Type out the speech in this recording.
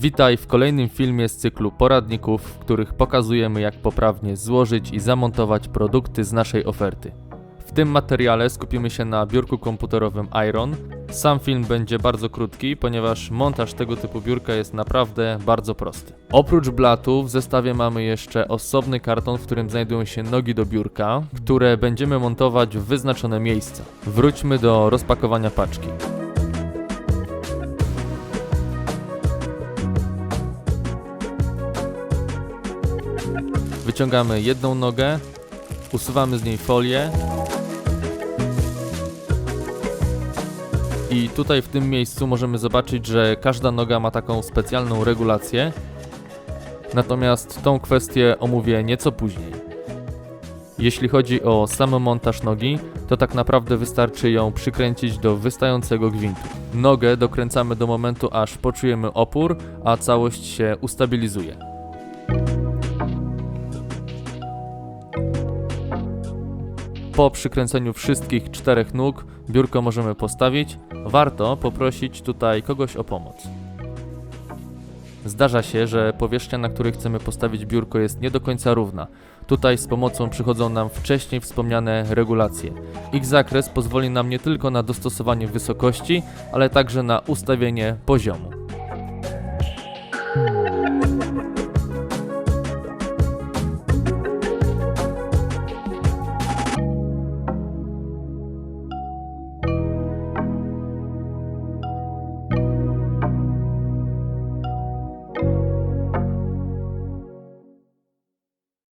Witaj w kolejnym filmie z cyklu poradników, w których pokazujemy jak poprawnie złożyć i zamontować produkty z naszej oferty. W tym materiale skupimy się na biurku komputerowym Iron. Sam film będzie bardzo krótki, ponieważ montaż tego typu biurka jest naprawdę bardzo prosty. Oprócz blatu w zestawie mamy jeszcze osobny karton, w którym znajdują się nogi do biurka, które będziemy montować w wyznaczone miejsca. Wróćmy do rozpakowania paczki. Wyciągamy jedną nogę, usuwamy z niej folię. I tutaj w tym miejscu możemy zobaczyć, że każda noga ma taką specjalną regulację. Natomiast tą kwestię omówię nieco później. Jeśli chodzi o sam montaż nogi, to tak naprawdę wystarczy ją przykręcić do wystającego gwintu. Nogę dokręcamy do momentu, aż poczujemy opór, a całość się ustabilizuje. Po przykręceniu wszystkich czterech nóg biurko możemy postawić. Warto poprosić tutaj kogoś o pomoc. Zdarza się, że powierzchnia, na której chcemy postawić biurko jest nie do końca równa. Tutaj z pomocą przychodzą nam wcześniej wspomniane regulacje. Ich zakres pozwoli nam nie tylko na dostosowanie wysokości, ale także na ustawienie poziomu.